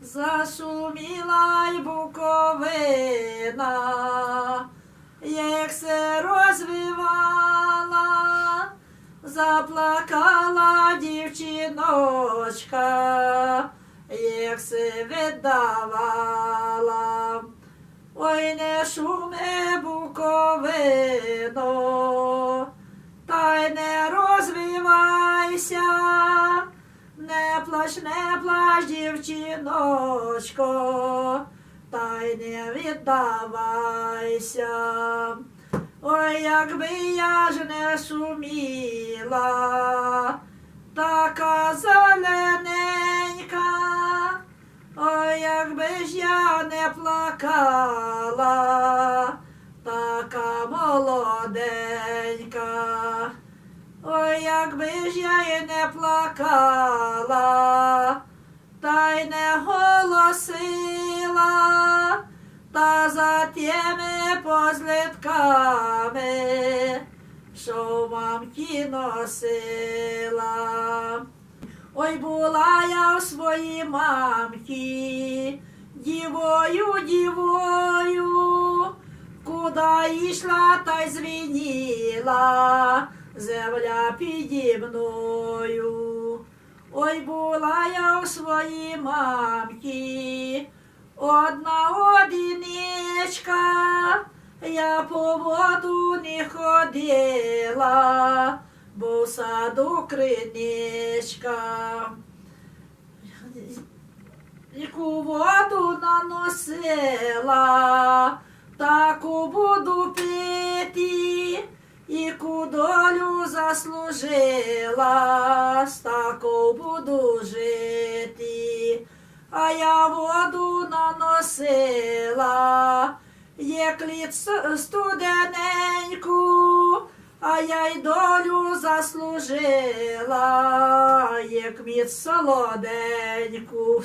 Зашуміла й буковина, як се розвивала, заплакала дівчиночка, як се віддавала. Ой, не шуми буковино, та й не розвивайся, не плач, не плач, дівчиночко, та й не віддавайся. Ой, якби я ж не шуміла, така зелененька, ой, якби ж я не плакала, така молоденька. Якби ж я й не плакала, та й не голосила, та за тими позлитками, що мамки носила. Ой, була я в своїй мамки, дівою, дівою, куда йшла, та й звініла земля піді мною. Ой, була я у своїй мамки, одна одиничка, я по воду не ходила, бо в саду криничка. Яку воду наносила, таку буду пити, яку долю заслужила, з таку буду жити. А я воду наносила, як літ студененьку, а я й долю заслужила, як міць солоденьку.